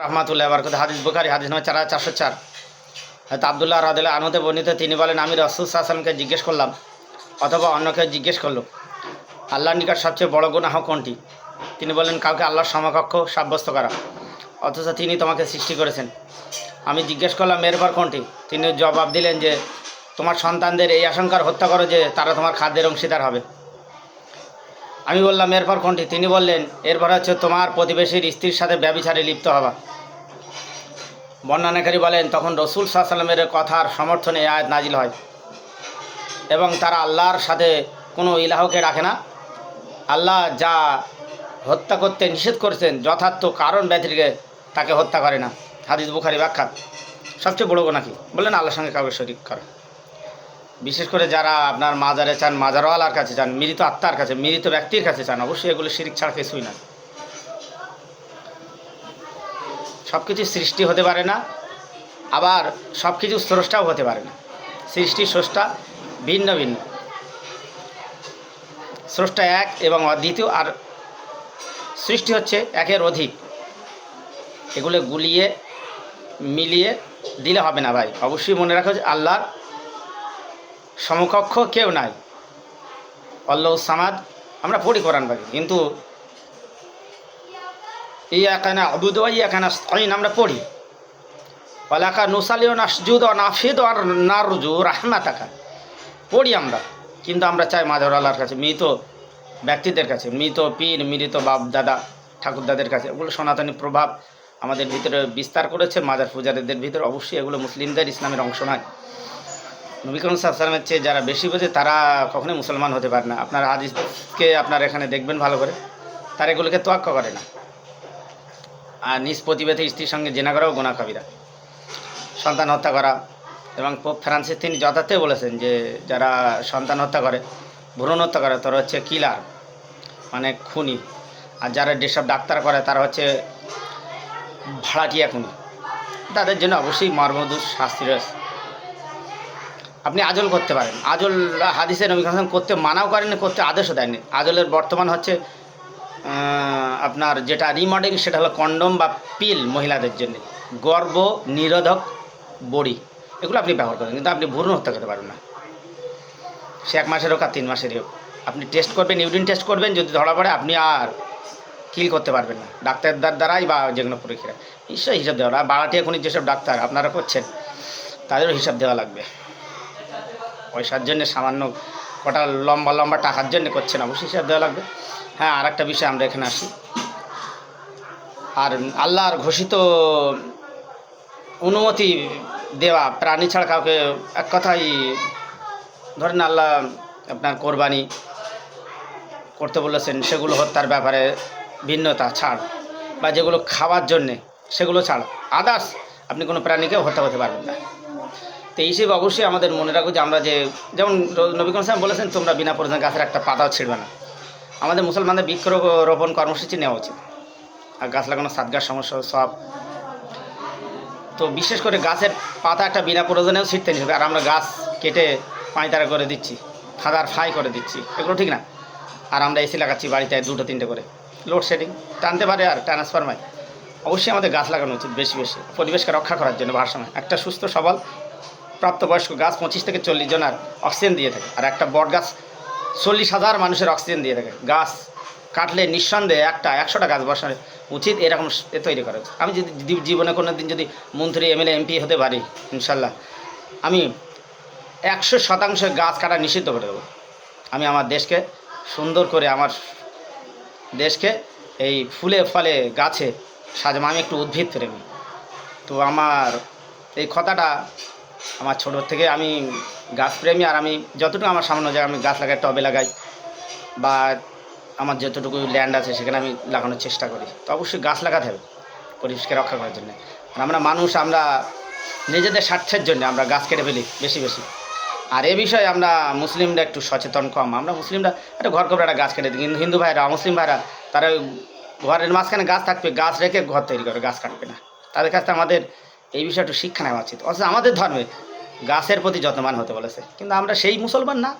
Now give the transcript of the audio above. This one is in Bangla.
রহমাতুল্লাহ বারকত হাদিস বুখারি, হাদিস নম্বর চার চারশো চার। হয়তো আবদুল্লাহ রাদিল্লাহ আনতে বর্ণিত, তিনি বলেন, আমি রসুল সাহসালামকে জিজ্ঞেস করলাম, অথবা অন্যকে জিজ্ঞেস করল, আল্লাহর নিকট সবচেয়ে বড় গুণাহ কোনটি? তিনি বলেন, কাউকে আল্লাহর সমকক্ষ সাব্যস্ত করা, অথচ তিনি তোমাকে সৃষ্টি করেছেন। আমি জিজ্ঞেস করলাম, এরপর কোনটি? তিনি জবাব দিলেন যে, তোমার সন্তানদের এই আশঙ্কার হত্যা করো যে, তারা তোমার খাদ্যের অংশীদার হবে। আমি বললাম, এরপর কোনটি? তিনি বললেন, এরপর হচ্ছে তোমার প্রতিবেশীর স্ত্রীর সাথে ব্যবিচারে লিপ্ত হওয়া বর্ণনাকারী বলেন, তখন রসুল সাল্লামের কথার সমর্থনে আয়াত নাজিল হয় এবং তারা আল্লাহর সাথে কোনো ইলাহকে রাখে না। আল্লাহ যা হত্যা করতে নিষেধ করেছেন, যথার্থ কারণ ব্যতিরিকে তাকে হত্যা করে না। হাদিস বুখারি ব্যাখ্যা। সবচেয়ে বড় নাকি বললেন, আল্লাহর সঙ্গে কাউকে শরিক করা। বিশেষ করে যারা আপনার মাজারে চান, মাজারওয়ালার কাছে চান, মৃত আত্মার কাছে, মৃত ব্যক্তির কাছে চান, অবশ্যই এগুলো শিরিক ছাড়া কিছুই না। সব কিছু সৃষ্টি হতে পারে না, আবার সব কিছু স্রষ্টাও হতে পারে না। সৃষ্টি, স্রষ্টা ভিন্ন ভিন্ন। স্রষ্টা এক এবং অদ্বিতীয়, আর সৃষ্টি হচ্ছে একের অধিক। এগুলো গুলিয়ে, মিলিয়ে দিলে হবে না ভাই। অবশ্যই মনে রাখো যে আল্লাহর সমকক্ষ কেউ নাই। অল্লাহ সামাদ, আমরা পড়ি কোরআন পাখি কিন্তু ইয়াকানা আবুদ ইয়াকানা আইন আমরা পড়ি। ওয়ালাকা নুসালিও নাসজুদ ও নাফিদ আর নারজু রাহমাতাকা। পড়ি আমরা, কিন্তু আমরা চাই মাধর আল্লাহর কাছে, মৃত ব্যক্তিদের কাছে, মৃত পীর, মৃত বাপ, দাদা, ঠাকুরদাদের কাছে। ওগুলো সনাতনী প্রভাব আমাদের ভিতরে বিস্তার করেছে মাজার পূজারীদের ভিতরে। অবশ্যই এগুলো মুসলিমদের ইসলামের অংশ নয়। নবী করিম সাল্লামের চেয়ে যারা বেশি বোঝে, তারা কখনোই মুসলমান হতে পারে না। আপনার হাদিসকে আপনার এখানে দেখবেন ভালো করে। তারা এগুলোকে তোয়াক্কা করে না। আর নিজ প্রতিবেদী স্ত্রীর সঙ্গে জেনা করাও গোনা কবিরা সন্তান হত্যা করা এবং পোপ ফ্রান্সিস তিনি যথার্থে বলেছেন যে, যারা সন্তান হত্যা করে, ভ্রূণ হত্যা করে, তারা হচ্ছে কিলার মানে খুনি। আর যারা যেসব ডাক্তার করে, তারা হচ্ছে ভাড়াটিয়া খুনি। তাদের জন্য অবশ্যই মর্মদুর শাস্তি রয়েছে। আপনি আজল করতে পারেন। আজল হাদিসে নবী করতে, মানাও করেন করতে আদেশও দেয়নি আজলের বর্তমান হচ্ছে আপনার যেটা রিমডেল সেটা হলো কন্ডম বা পিল মহিলাদের জন্য। গর্ভ নিরোধক বড়ি। এগুলো আপনি ব্যবহার করেন, কিন্তু আপনি ভ্রূণ হত্যা করতে পারবেন না। সে এক মাসের হোক আর তিন মাসেরই হোক। আপনি টেস্ট করবেন ইউরিন টেস্ট করবেন, যদি ধরা পড়ে, আপনি আর কিল করতে পারবেন না। ডাক্তারদের দ্বারাই বা যে কোনো পরীক্ষা নিশ্চয়ই হিসাব দেওয়া বাড়াটি এখনই যেসব ডাক্তার আপনারা করছেন, তাদেরও হিসাব দেওয়া লাগবে। পয়সার জন্য সামান্য কটা লম্বা লম্বা টাকার জন্য করছেন অবশ্যই হিসাব দেওয়া লাগবে। হ্যাঁ আর একটা বিষয় আমরা এখানে আসি। আর আল্লাহর ঘোষিত অনুমতি দেওয়া, প্রাণী ছাড়া কাউকে, এক কথাই ধরেন আল্লাহ আপনার কোরবানি করতে বলেছেন, সেগুলো হত্যার ব্যাপারে ভিন্নতা ছাড়, বা যেগুলো খাওয়ার জন্যে, সেগুলো ছাড়। আদার্স আপনি কোনো প্রাণীকে হত্যা করতে পারবেন না। তো এই হিসেবে অবশ্যই আমাদের মনে রাখো যে আমরা যে, যেমন নবী সাহেব বলেছেন, তোমরা বিনা পরিধান গাছের একটা পাতাও ছিঁড়বে না। আমাদের মুসলমানদের বৃক্ষ রোপণ কর্মসূচি নেওয়া উচিত। আর গাছ লাগানো সাতগাছ সমস্যা সব। তো বিশেষ করে গাছের পাতা একটা বিনা প্রয়োজনেও ছিঁড়তে হবে আর আমরা গাছ কেটে পাঁয়তারা করে দিচ্ছি, খাদার ফ্রাই করে দিচ্ছি, এগুলো ঠিক না। আর আমরা এসি লাগাচ্ছি বাড়িতে দুটো, তিনটে করে। লোডশেডিং টানতে পারে আর ট্রান্সফরমায় অবশ্যই আমাদের গাছ লাগানো উচিত বেশি বেশি। পরিবেশকে রক্ষা করার জন্য ভারসাম্য। একটা সুস্থ, সবল প্রাপ্তবয়স্ক গাছ পঁচিশ থেকে চল্লিশ জনের অক্সিজেন দিয়ে থাকে। আর একটা বট গাছ চল্লিশ হাজার মানুষের অক্সিজেন দিয়ে থাকে। গাছ কাটলে নিঃসন্দেহে একটা একশোটা গাছ বসানো উচিত, এরকম এ তৈরি করা উচিত। আমি যদি জীবনে কোনো দিন যদি মন্ত্রী, এমএলএ, এমপি হতে পারি, ইনশাল্লাহ। আমি একশো শতাংশ গাছ কাটা নিষিদ্ধ করে দেবো। আমি আমার দেশকে সুন্দর করে, আমার দেশকে এই ফুলে ফলে গাছে সাজাবো। আমি একটু উদ্ভিদ প্রেমী। তো আমার এই কথাটা আমার ছোটোর থেকে আমি গাছপ্রেমী আর আমি যতটুকু আমার সামান্য জায়গায় আমি গাছ লাগাই, টবে লাগাই বা আমার যতটুকু ল্যান্ড আছে সেখানে আমি লাগানোর চেষ্টা করি। তো অবশ্যই গাছ লাগাতে হবে পরিবেশকে রক্ষা করার জন্য। আর আমরা মানুষ, আমরা নিজেদের স্বার্থের জন্য আমরা গাছ কেটে ফেলি বেশি বেশি। আর এ বিষয়ে আমরা মুসলিমরা একটু সচেতন কম। আমরা মুসলিমরা একটা ঘর করে একটা গাছ কেটে দিই। কিন্তু হিন্দু ভাইরা মুসলিম ভাইরা তারা ঘরের মাঝখানে গাছ থাকবে, গাছ রেখে ঘর তৈরি করে, গাছ কাটবে না। তাদের কাছে আমাদের এই বিষয়ে একটু শিক্ষা নেওয়া উচিত। অথচ আমাদের ধর্মে গাছের প্রতি যত্নবান হতে বলেছে। কিন্তু আমরা সেই মুসলমান না।